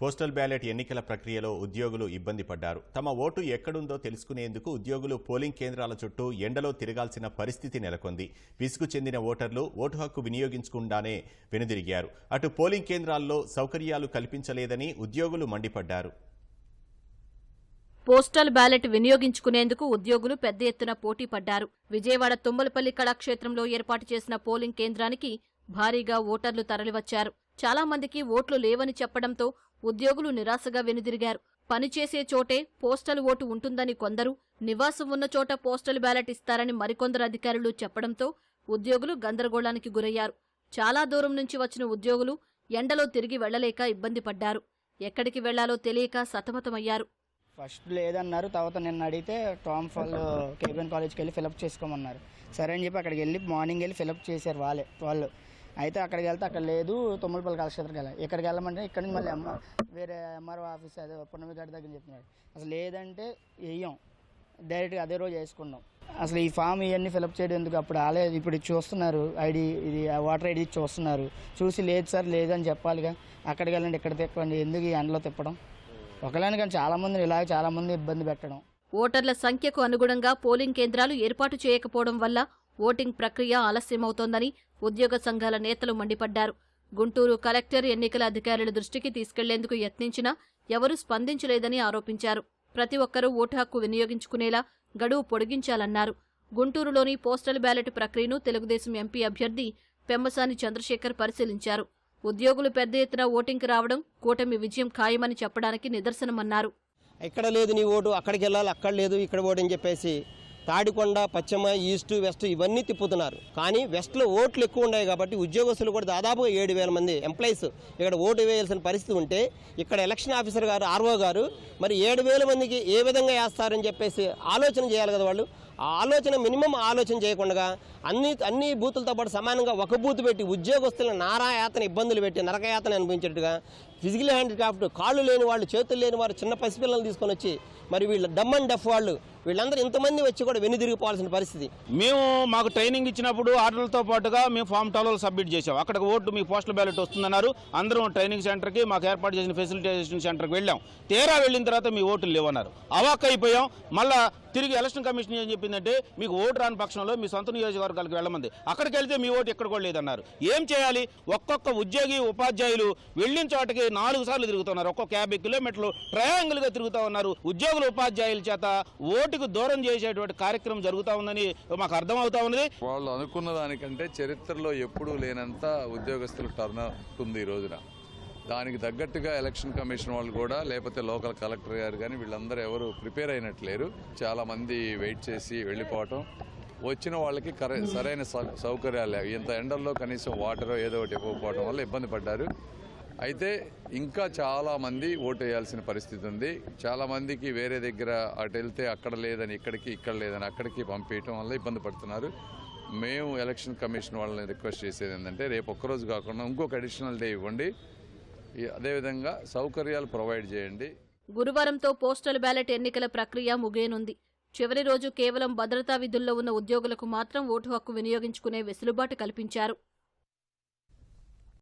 Postal ballot ఎన్నికల ప్రక్రియలో ఉద్యోగులు ఇబ్బంది పడ్డారు. తమ ఓటు ఎక్కడుందో తెలుసుకునేందుకు ఉద్యోగులు పోలింగ్ కేంద్రాల చుట్టూ ఎండలో తిరగాల్సిన పరిస్థితి నెలకొంది. విసుగు చెందిన ఓటర్లు ఓటు హక్కు వినియోగించకుండానే వెనుదిరిగారు. అటు పోలింగ్ కేంద్రాల్లో సౌకర్యాలు కల్పించలేదని ఉద్యోగులు మండిపడ్డారు. పోస్టల్ బ్యాలెట్ వినియోగించుకునేందుకు ఉద్యోగులు పెద్ద ఎత్తున పోటీ పడ్డారు. విజయవాడ తుమ్మలపల్లి కళాక్షేత్రంలో ఏర్పాటు చేసిన పోలింగ్ కేంద్రానికి భారీగా ఓటర్లు తరలివచ్చారు. చాలా మందికి ఓట్లు లేవని చెప్పడంతో ఉద్యోగులు నిరాశగా వెనుదిరిగారు. పనిచేసే చోటే పోస్టల్ ఓటు ఉంటుందని కొందరు నివాసం ఉన్న చోట పోస్టల్ బ్యాలెట్ ఇస్తారని మరికొందరు అధికారులు చెప్పడంతో ఉద్యోగులు గందరగోళానికి గురయ్యారు. చాలా దూరం నుంచి వచ్చిన ఉద్యోగులు ఎండలో తిరిగి వెళ్ళలేక ఇబ్బంది పడ్డారు. ఎక్కడికి వెళ్ళాలో తెలియక సతమతమయ్యారు. ఫస్ట్ లేదన్నారు తర్వాత నిన్న అడిగితే టామ్ ఫాల్ కేబిఎన్ కాలేజ్కి వెళ్ళి ఫిలప్ చేసుకోమన్నారు. సరే అని చెప్పి అక్కడికి వెళ్ళి మార్నింగ్ వెళ్ళి ఫిలప్ చేశారు వాళ్ళే వాళ్ళు. అయితే అక్కడికి వెళ్తే అక్కడ లేదు తుమ్మలపల్లి కళాక్షేత్రకి వెళ్ళాలి. ఇక్కడికి వెళ్ళమంటే ఇక్కడ నుంచి మళ్ళీ అమ్మ వేరే ఎంఆర్ఓ ఆఫీస్ అదే పున్నమి గారి దగ్గర చెప్తున్నారు అసలు లేదంటే వేయం డైరెక్ట్గా అదే రోజు వేసుకున్నాం. అసలు ఈ ఫామ్ ఇవన్నీ ఫిలప్ చేయడం ఎందుకు? అప్పుడు ఆలే ఇప్పుడు చూస్తున్నారు ఐడి ఇది వాటర్ ఐడి చూస్తున్నారు. చూసి లేదు సార్ లేదని చెప్పాలిగా. అక్కడికి వెళ్ళండి ఇక్కడ తిప్పండి ఎందుకు ఈ ఎండలో తిప్పడం? ఒకలాని కానీ చాలామంది ఇలాగ ఇబ్బంది పెట్టడం. ఓటర్ల సంఖ్యకు అనుగుణంగా పోలింగ్ కేంద్రాలు ఏర్పాటు చేయకపోవడం వల్ల ఓటింగ్ ప్రక్రియ ఆలస్యమవుతోందని ఉద్యోగ సంఘాల నేతలు మండిపడ్డారు. గుంటూరు కలెక్టర్ ఎన్నికల అధికారుల దృష్టికి తీసుకెళ్ళేందుకు యత్నించినా ఎవరూ స్పందించలేదని ఆరోపించారు. ప్రతి ఒక్కరూ ఓటు హక్కు వినియోగించుకునేలా గడువు పొడిగించాలన్నారు. గుంటూరులోని పోస్టల్ బ్యాలెట్ ప్రక్రియను తెలుగుదేశం ఎంపీ అభ్యర్థి పెమ్మసాని చంద్రశేఖర్ పరిశీలించారు. ఉద్యోగులు పెద్ద ఎత్తున ఓటింగ్కి రావడం కూటమి విజయం ఖాయమని చెప్పడానికి నిదర్శనమన్నారు. ఎక్కడ లేదు నీ ఓటు అక్కడికి వెళ్ళాలి అక్కడ లేదు ఇక్కడ ఓటు అని చెప్పేసి తాడికొండ పశ్చిమ ఈస్ట్ వెస్ట్ ఇవన్నీ తిప్పుతున్నారు. కానీ వెస్ట్లో ఓట్లు ఎక్కువ ఉన్నాయి కాబట్టి ఉద్యోగస్తులు కూడా దాదాపుగా ఏడు వేల మంది ఎంప్లాయీస్ ఇక్కడ ఓటు వేయాల్సిన పరిస్థితి ఉంటే ఇక్కడ ఎలక్షన్ ఆఫీసర్ గారు ఆర్ఓ గారు మరి ఏడు వేల మందికి ఏ విధంగా వేస్తారని చెప్పేసి ఆలోచన చేయాలి కదా వాళ్ళు. ఆ ఆలోచన మినిమం ఆలోచన చేయకుండా అన్ని అన్ని బూతులతో పాటు సమానంగా ఒక బూత్ పెట్టి ఉద్యోగస్తులను నారాయాతన ఇబ్బందులు పెట్టి నరకయాతన అనిపించేట్టుగా ఫిజికల్ హ్యాండిక్రాఫ్ట్ కాళ్ళు లేని వాళ్ళు చేతులు లేని వారు చిన్న పసిపిల్లలు తీసుకొని వచ్చి మరి వీళ్ళు డమ్ అండ్ డఫ్ వాళ్ళు వీళ్ళందరూ ఇంతమంది వచ్చి కూడా వెనుదిరిగిపోవాల్సిన పరిస్థితి. మేము మాకు ట్రైనింగ్ ఇచ్చినప్పుడు ఆర్డర్లతో పాటుగా మేము ఫామ్ టాలోలు సబ్మిట్ చేసాం అక్కడ ఓటు మీ పోస్టల్ బ్యాలెట్ వస్తుందన్నారు. అందరం ట్రైనింగ్ సెంటర్కి మాకు ఏర్పాటు చేసిన ఫెసిలిటేషన్ సెంటర్కి వెళ్ళాం. తీరా వెళ్ళిన తర్వాత మీ ఓట్లు లేవన్నారు. అవాక్ అయిపోయాం మళ్ళా తిరిగి ఎలక్షన్ కమిషన్ ఏం చెప్పిందంటే మీకు ఓటు రాని పక్షంలో మీ సొంత నియోజకవర్గాలకు వెళ్ళమంది. అక్కడికి వెళ్తే మీ ఓటు ఎక్కడ కూడా లేదన్నారు. ఏం చేయాలి? ఒక్కొక్క ఉద్యోగి ఉపాధ్యాయులు వెళ్ళిన చోటకి నాలుగు సార్లు తిరుగుతున్నారు. ఒక్కొక్క యాభై కిలోమీటర్లు ట్రయాంగిల్గా తిరుగుతూ ఉన్నారు. ఉద్యోగుల ఉపాధ్యాయుల చేత ఓటుకు దూరం చేసేటువంటి కార్యక్రమం జరుగుతూ ఉందని మాకు అర్థమవుతా ఉన్నది. వాళ్ళు అనుకున్న దానికంటే చరిత్రలో ఎప్పుడూ లేనంత ఉద్యోగస్తులు టర్న్ ఉంది ఈ రోజున. దానికి తగ్గట్టుగా ఎలక్షన్ కమిషన్ వాళ్ళు కూడా లేకపోతే లోకల్ కలెక్టర్ గారు కానీ వీళ్ళందరూ ఎవరు ప్రిపేర్ అయినట్లేరు. చాలా మంది వెయిట్ చేసి వెళ్ళిపోవటం. వచ్చిన వాళ్ళకి సరైన సౌ- సౌకర్యాలు. లేవు. ఇంత ఎండల్లో కనీసం వాటర్ ఏదో ఒకటి ఇవ్వకపోవడం వల్ల ఇబ్బంది పడ్డారు. అయితే ఇంకా చాలా మంది ఓటు వేయాల్సిన పరిస్థితి ఉంది. చాలా మందికి వేరే దగ్గర అటు వెళ్తే అక్కడ లేదని ఇక్కడికి ఇక్కడ లేదని అక్కడికి పంపించడం వల్ల ఇబ్బంది పడుతున్నారు. మేము ఎలక్షన్ కమిషన్ వాళ్ళని రిక్వెస్ట్ చేసేది ఏంటంటే రేపు ఒక్కరోజు కాకుండా ఇంకొక అడిషనల్ డే ఇవ్వండి. అదేవిధంగా సౌకర్యాలు ప్రొవైడ్ చేయండి. గురువారంతో పోస్టల్ బ్యాలెట్ ఎన్నికల ప్రక్రియ ముగియనుంది. చివరి రోజు కేవలం భద్రతా విధుల్లో ఉన్న ఉద్యోగులకు మాత్రం ఓటు హక్కు వినియోగించుకునే వెసులుబాటు కల్పించారు.